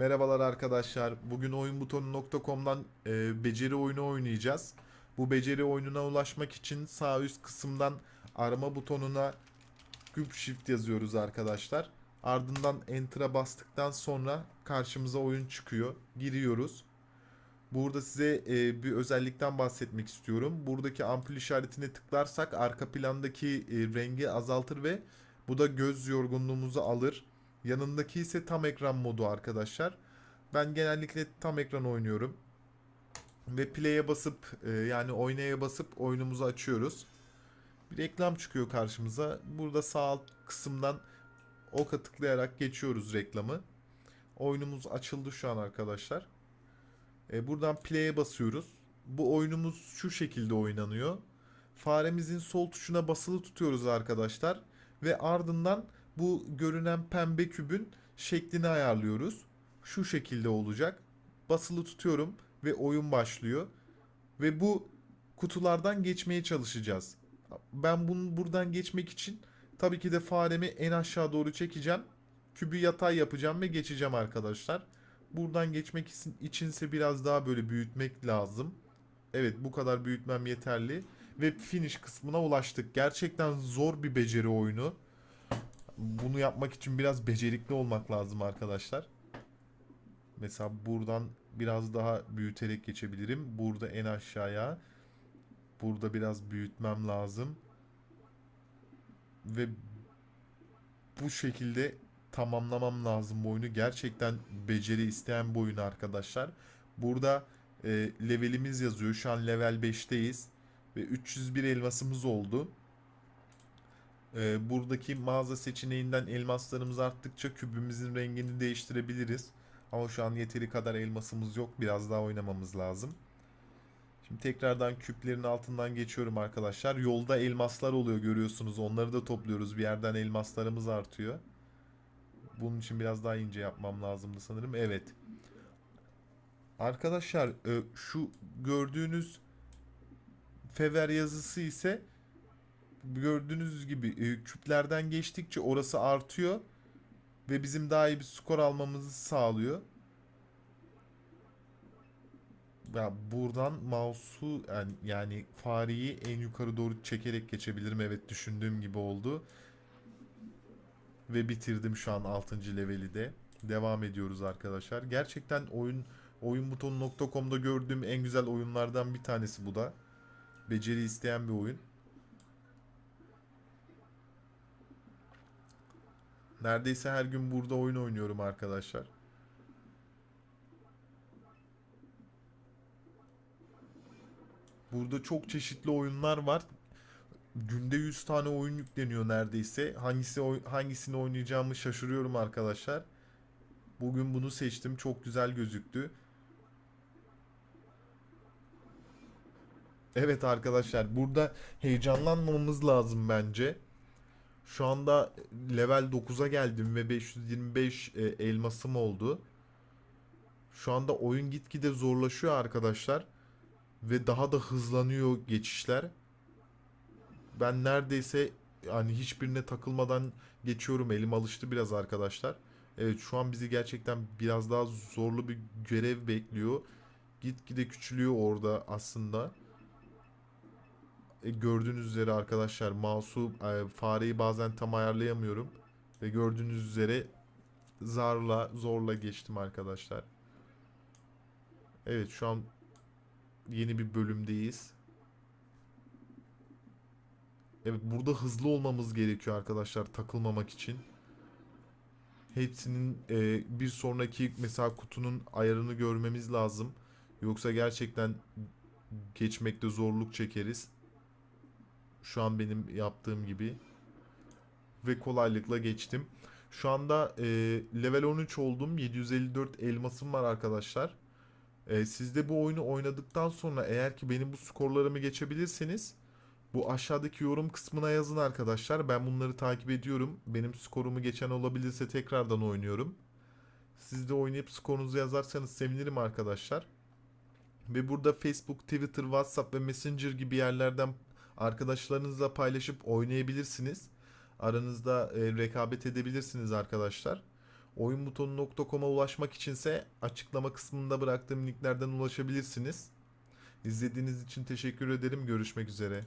Merhabalar arkadaşlar. Bugün oyunbutonu.com'dan e, beceri oyunu oynayacağız. Bu beceri oyununa ulaşmak için sağ üst kısımdan arama butonuna Cube Shift yazıyoruz arkadaşlar. Ardından Enter'a bastıktan sonra karşımıza oyun çıkıyor. Giriyoruz. Burada size e, bir özellikten bahsetmek istiyorum. Buradaki ampul işaretine tıklarsak arka plandaki e, rengi azaltır ve bu da göz yorgunluğumuzu alır. Yanındaki ise tam ekran modu arkadaşlar. Ben genellikle tam ekran oynuyorum. Ve play'e basıp e, yani oynaya basıp oyunumuzu açıyoruz. Bir reklam çıkıyor karşımıza. Burada sağ alt kısımdan oka tıklayarak geçiyoruz reklamı. Oyunumuz açıldı şu an arkadaşlar. E, buradan play'e basıyoruz. Bu oyunumuz şu şekilde oynanıyor. Faremizin sol tuşuna basılı tutuyoruz arkadaşlar. Ve ardından bu görünen pembe kübün şeklini ayarlıyoruz. Şu şekilde olacak. Basılı tutuyorum ve oyun başlıyor. Ve bu kutulardan geçmeye çalışacağız. Ben bunu buradan geçmek için tabii ki de faremi en aşağı doğru çekeceğim. Kübü yatay yapacağım ve geçeceğim arkadaşlar. Buradan geçmek için- içinse biraz daha böyle büyütmek lazım. Evet bu kadar büyütmem yeterli. Ve finish kısmına ulaştık. Gerçekten zor bir beceri oyunu. Bunu yapmak için biraz becerikli olmak lazım arkadaşlar. Mesela buradan biraz daha büyüterek geçebilirim. Burada en aşağıya. Burada biraz büyütmem lazım. Ve bu şekilde tamamlamam lazım bu oyunu. Gerçekten beceri isteyen bir oyun arkadaşlar. Burada e, levelimiz yazıyor. Şu an level 5'teyiz. Ve 301 elmasımız oldu. E, buradaki mağaza seçeneğinden elmaslarımız arttıkça kübümüzün rengini değiştirebiliriz. Ama şu an yeteri kadar elmasımız yok. Biraz daha oynamamız lazım. Şimdi tekrardan küplerin altından geçiyorum arkadaşlar. Yolda elmaslar oluyor görüyorsunuz. Onları da topluyoruz. Bir yerden elmaslarımız artıyor. Bunun için biraz daha ince yapmam lazımdı sanırım. Evet. Arkadaşlar e, şu gördüğünüz fever yazısı ise gördüğünüz gibi e, küplerden geçtikçe orası artıyor ve bizim daha iyi bir skor almamızı sağlıyor. Ya buradan mouse'u yani, yani fareyi en yukarı doğru çekerek geçebilirim. Evet düşündüğüm gibi oldu. Ve bitirdim şu an 6. leveli de. Devam ediyoruz arkadaşlar. Gerçekten oyun oyunbutonu.com'da gördüğüm en güzel oyunlardan bir tanesi bu da. Beceri isteyen bir oyun. Neredeyse her gün burada oyun oynuyorum arkadaşlar. Burada çok çeşitli oyunlar var. Günde 100 tane oyun yükleniyor neredeyse. Hangisi hangisini oynayacağımı şaşırıyorum arkadaşlar. Bugün bunu seçtim. Çok güzel gözüktü. Evet arkadaşlar burada heyecanlanmamız lazım bence. Şu anda level 9'a geldim ve 525 e, elmasım oldu. Şu anda oyun gitgide zorlaşıyor arkadaşlar. Ve daha da hızlanıyor geçişler. Ben neredeyse yani hiçbirine takılmadan geçiyorum. Elim alıştı biraz arkadaşlar. Evet şu an bizi gerçekten biraz daha zorlu bir görev bekliyor. Gitgide küçülüyor orada aslında. E, gördüğünüz üzere arkadaşlar mouse'u e, fareyi bazen tam ayarlayamıyorum. Ve gördüğünüz üzere zarla zorla geçtim arkadaşlar. Evet şu an yeni bir bölümdeyiz. Evet burada hızlı olmamız gerekiyor arkadaşlar takılmamak için. Hepsinin e, bir sonraki mesela kutunun ayarını görmemiz lazım. Yoksa gerçekten geçmekte zorluk çekeriz. Şu an benim yaptığım gibi. Ve kolaylıkla geçtim. Şu anda e, level 13 oldum. 754 elmasım var arkadaşlar. E, siz de bu oyunu oynadıktan sonra eğer ki benim bu skorlarımı geçebilirseniz bu aşağıdaki yorum kısmına yazın arkadaşlar. Ben bunları takip ediyorum. Benim skorumu geçen olabilirse tekrardan oynuyorum. Siz de oynayıp skorunuzu yazarsanız sevinirim arkadaşlar. Ve burada Facebook, Twitter, WhatsApp ve Messenger gibi yerlerden arkadaşlarınızla paylaşıp oynayabilirsiniz. Aranızda e, rekabet edebilirsiniz arkadaşlar. Oyunbutonu.com'a ulaşmak içinse açıklama kısmında bıraktığım linklerden ulaşabilirsiniz. İzlediğiniz için teşekkür ederim. Görüşmek üzere.